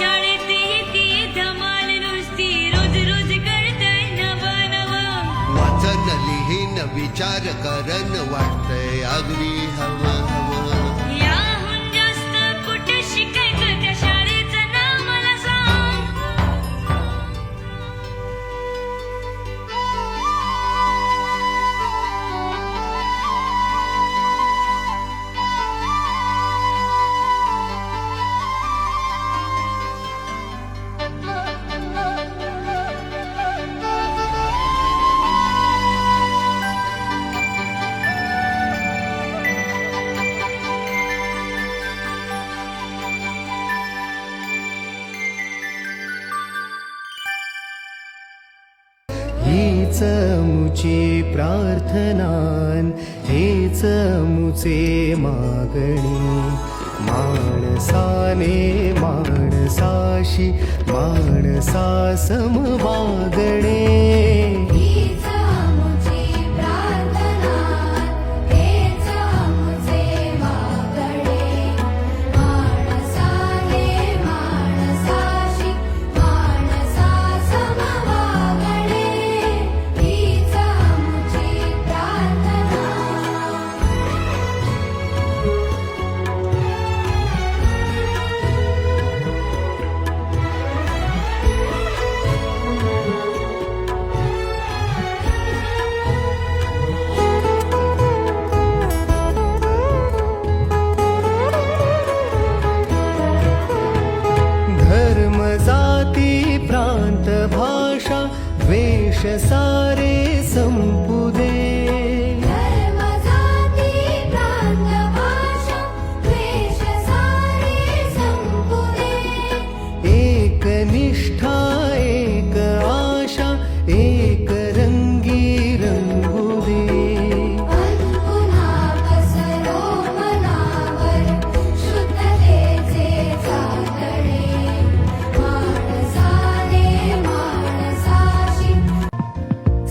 शाळेत येते धमाल नुसती रोज रोज कळतय नवा नवा वाचन लिहिन विचार करण वाटतय अगदी हवा हेच मुची प्रार्थनान हेच मुचे मागणी माणसाने माणसाशी माणसासम मागणे pensar